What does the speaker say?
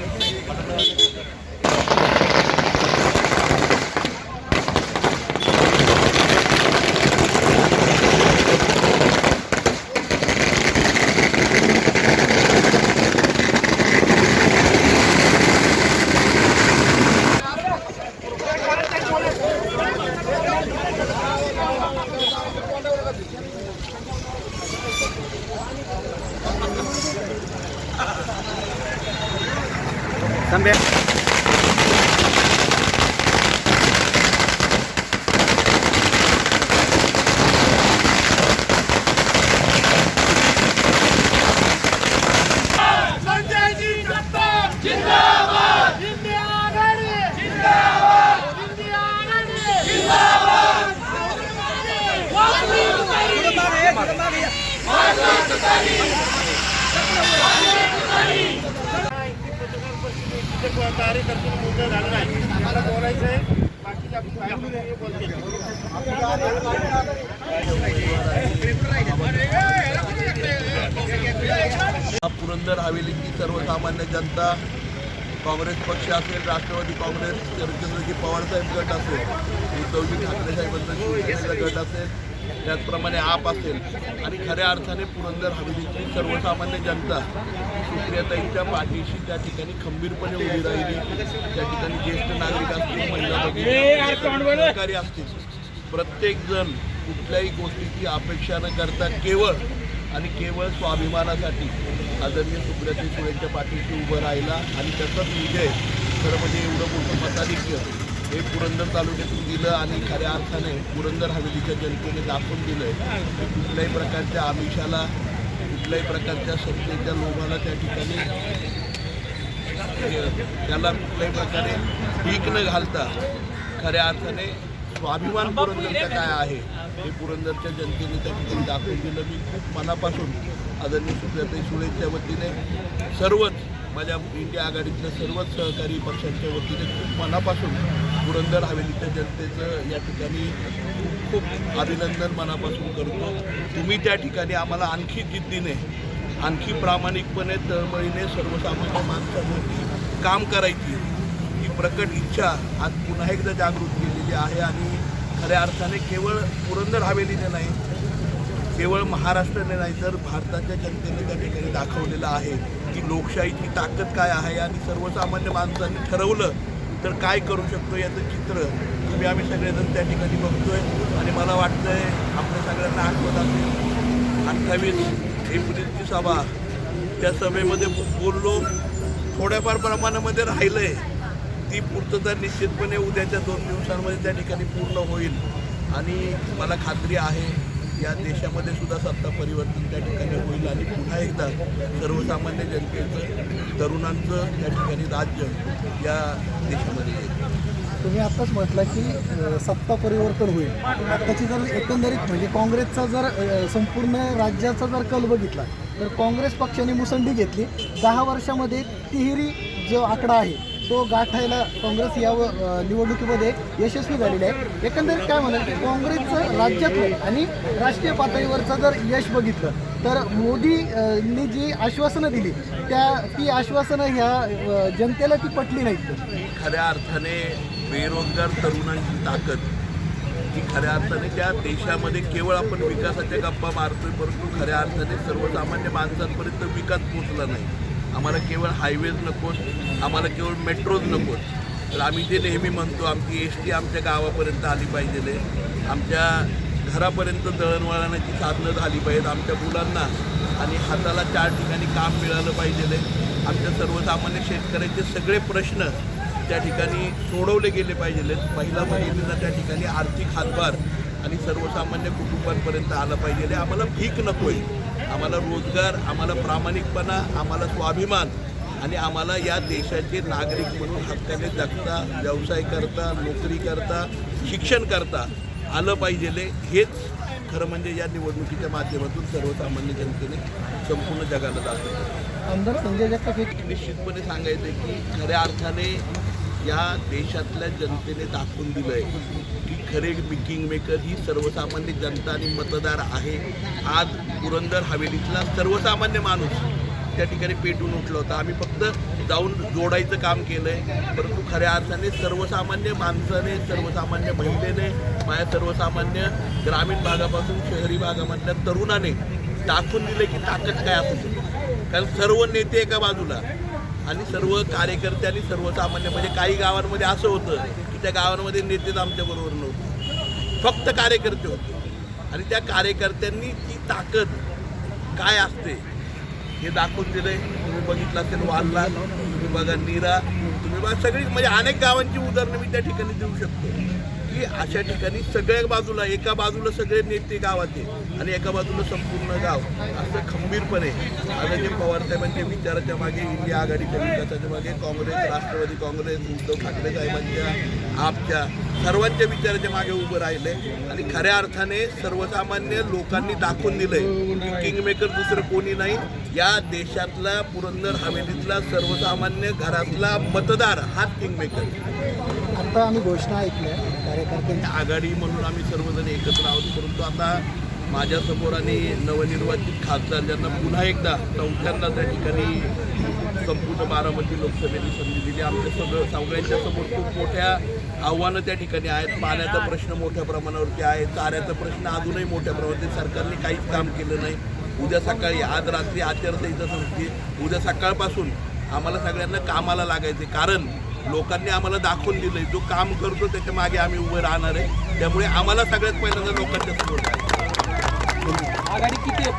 చెప్పి 三边。कार्यकर्ते मुद्दा झाला नाही आम्हाला बोलायचं आहे. बाकी आपली बोलते. पुरंदर हवेलीची सर्वसामान्य जनता काँग्रेस पक्ष असेल राष्ट्रवादी काँग्रेस शरदचंद्रजी पवारसाहेब गट असेल उद्धवजी ठाकरे साहेबांचा शिवसेनेचा गट असेल त्याचप्रमाणे आप असेल आणि खऱ्या अर्थाने पुरंदर हवेलीची सर्वसामान्य जनता सुप्रियाताईंच्या पाठीशी त्या ठिकाणी खंबीरपणे उभी राहिली. त्या ठिकाणी ज्येष्ठ नागरिक असतील महिला सहकारी असतील प्रत्येकजण कुठल्याही गोष्टीची अपेक्षा न करता केवळ आणि केवळ स्वाभिमानासाठी आदरणीय सुप्रियाताई सुळेंच्या पाठीशी उभं राहिला. आणि त्याचाच विजय खरं म्हणजे एवढं मोठं मताधिक्य हे पुरंदर तालुक्यातून दिलं आणि खऱ्या अर्थाने पुरंदर हवेलीच्या जनतेने दाखवून दिलं की कुठल्याही प्रकारच्या आमिषाला कुठल्याही प्रकारच्या सत्तेच्या लोभाला त्या ठिकाणी त्याला कुठल्याही प्रकारे पीक न घालता खऱ्या अर्थाने स्वाभिमान पुरंदरचा काय आहे हे पुरंदरच्या जनतेने त्या ठिकाणी दाखवून दिलं. मी खूप मनापासून आदरणीय सुप्रियाताई सुळेच्या वतीने सर्वच माझ्या इंडिया आघाडीतल्या सर्वच सहकारी पक्षांच्या वतीने खूप मनापासून पुरंदर हवेलीच्या जनतेचं या ठिकाणी खूप खूप अभिनंदन मनापासून करतो. तुम्ही त्या ठिकाणी आम्हाला आणखी जिद्दीने आणखी प्रामाणिकपणे तळमळीने सर्वसामान्य माणसांवरती काम करायची ही प्रकट इच्छा आज पुन्हा एकदा जागृत केलेली आहे आणि खऱ्या अर्थाने केवळ पुरंदर हवेलीने नाही केवळ महाराष्ट्राने नाही तर भारताच्या जनतेने त्या ठिकाणी दाखवलेलं आहे की लोकशाहीची ताकद काय आहे आणि सर्वसामान्य माणसांनी ठरवलं तर काय करू शकतो याचं चित्र तुम्ही आम्ही सगळेजण त्या ठिकाणी बघतोय. आणि मला वाटतंय आपल्या सगळ्यांना आठवत असेल. अठ्ठावीस एप्रिलची सभा त्या सभेमध्ये बोललो थोड्याफार प्रमाणामध्ये राहिलंय. ती पूर्तता निश्चितपणे उद्याच्या दोन दिवसांमध्ये त्या ठिकाणी पूर्ण होईल. आणि मला खात्री आहे या देशामध्ये सुद्धा सत्ता परिवर्तन त्या ठिकाणी होईल आणि पुन्हा एकदा सर्वसामान्य जनतेचं तरुणांचं त्या ठिकाणी राज्य या देशामध्ये येईल. तुम्ही आत्ताच म्हटलं की सत्ता परिवर्तन होईल. आत्ताची जर एकंदरीत म्हणजे काँग्रेसचा जर संपूर्ण राज्याचा जर कल बघितला तर काँग्रेस पक्षाने मुसंडी घेतली. दहा वर्षामध्ये तिहेरी जो आकडा आहे तो गाठायला काँग्रेस या निवडणुकीमध्ये यशस्वी झालेली आहे. एकंदरीत काय म्हणाल की काँग्रेसचं राज्यातलं आणि राष्ट्रीय पातळीवरचं जर यश बघितलं तर मोदींनी जी आश्वासनं दिली त्या ती आश्वासनं ह्या जनतेला ती पटली नाहीत. खऱ्या अर्थाने बेरोजगार तरुणांची ताकद ही खऱ्या अर्थाने त्या देशामध्ये केवळ आपण विकासाच्या गप्पा मारतोय परंतु खऱ्या अर्थाने सर्वसामान्य माणसांपर्यंत विकास पोचला नाही. आम्हाला केवळ हायवेज नकोत आम्हाला केवळ मेट्रोज नकोत. तर आम्ही जे नेहमी म्हणतो आमची एस टी आमच्या गावापर्यंत आली पाहिजे आमच्या घरापर्यंत दळणवळणाची साधनं झाली पाहिजेत आमच्या मुलांना. आणि हाताला चार ठिकाणी काम मिळालं पाहिजे आमच्या सर्वसामान्य शेतकऱ्यांचे सगळे प्रश्न त्या ठिकाणी सोडवले गेले पाहिजेत. महिला भगिनींना त्या ठिकाणी आर्थिक हातभार आणि सर्वसामान्य कुटुंबांपर्यंत आलं पाहिजे आम्हाला भीक नकोय. आम्हाला रोजगार आम्हाला प्रामाणिकपणा आम्हाला स्वाभिमान आणि आम्हाला या देशाचे नागरिक म्हणून हक्काने जगता व्यवसाय करता नोकरी करता शिक्षण करता आलं पाहिजे हेच खरं म्हणजे या निवडणुकीच्या माध्यमातून सर्वसामान्य जनतेने संपूर्ण जगाला दाखवलं. आमदार संजय जगताप हे निश्चितपणे सांगायचं की खऱ्या अर्थाने या देशातल्या जनतेने दाखवून दिलं आहे खरे किंग मेकर ही सर्वसामान्य जनता आणि मतदार आहे. आज पुरंदर हवेलीतला सर्वसामान्य माणूस त्या ठिकाणी पेटून उठला होता. आम्ही फक्त जाऊन जोडायचं काम केलं आहे परंतु खऱ्या अर्थाने सर्वसामान्य माणसाने सर्वसामान्य महिलेने माझ्या सर्वसामान्य ग्रामीण भागापासून शहरी भागामधल्या तरुणाने दाखवून दिले की ताकद काय असू शकते. कारण सर्व नेते एका बाजूला आणि सर्व कार्यकर्ते आणि सर्वसामान्य म्हणजे काही गावांमध्ये असं होतं की त्या गावांमध्ये नेतेच आमच्याबरोबर नव्हते. फक्त कार्यकर्ते होते. आणि त्या कार्यकर्त्यांनी ती ताकद काय असते हे दाखवून दिलंय. तुम्ही बघितलं असेल वालला तुम्ही बघा नीरा तुम्ही बघा सगळी म्हणजे अनेक गावांची उदाहरणं मी त्या ठिकाणी देऊ शकतो. की अशा ठिकाणी सगळ्या बाजूला एका बाजूला सगळे नेते गावाचे आणि एका बाजूला संपूर्ण गाव. असं खंबीरपणे आदरणीय पवार साहेबांच्या विचाराच्या मागे इंडिया आघाडीच्या विकासाच्या मागे काँग्रेस राष्ट्रवादी काँग्रेस उद्धव ठाकरे साहेबांच्या आपच्या सर्वांच्या विचाराच्या मागे उभं राहिले आणि खऱ्या अर्थाने सर्वसामान्य लोकांनी दाखवून दिलंय की किंगमेकर दुसरं कोणी नाही. या देशातला पुरंदर हवेलीतला सर्वसामान्य घरातला मतदार हाच किंगमेकर आता आम्ही घोषणा ऐकल्या कार्यकर्त्यांची. आघाडी म्हणून आम्ही सर्वजण एकत्र आहोत परंतु आता माझ्यासमोर आणि नवनिर्वाचित खासदार ज्यांना पुन्हा एकदा चौथ्यांदा त्या ठिकाणी संपूर्ण बारामती लोकसभेने संधी दिली. आमच्या सगळं सगळ्यांच्या समोर खूप मोठ्या आव्हानं त्या ठिकाणी आहेत. पाण्याचा प्रश्न मोठ्या प्रमाणावरती आहे चाऱ्याचा प्रश्न अजूनही मोठ्या प्रमाणात सरकारने काहीच काम केलं नाही. उद्या सकाळी आज रात्री आचारसंहिता संपते. उद्या सकाळपासून आम्हाला सगळ्यांना कामाला लागायचे कारण लोकांनी आम्हाला दाखवून दिलं आहे जो काम करतो त्याच्यामागे आम्ही उभे राहणार आहे. त्यामुळे आम्हाला सगळ्यात पहिल्यांदा लोकांच्या समोर आघाडी किती आहे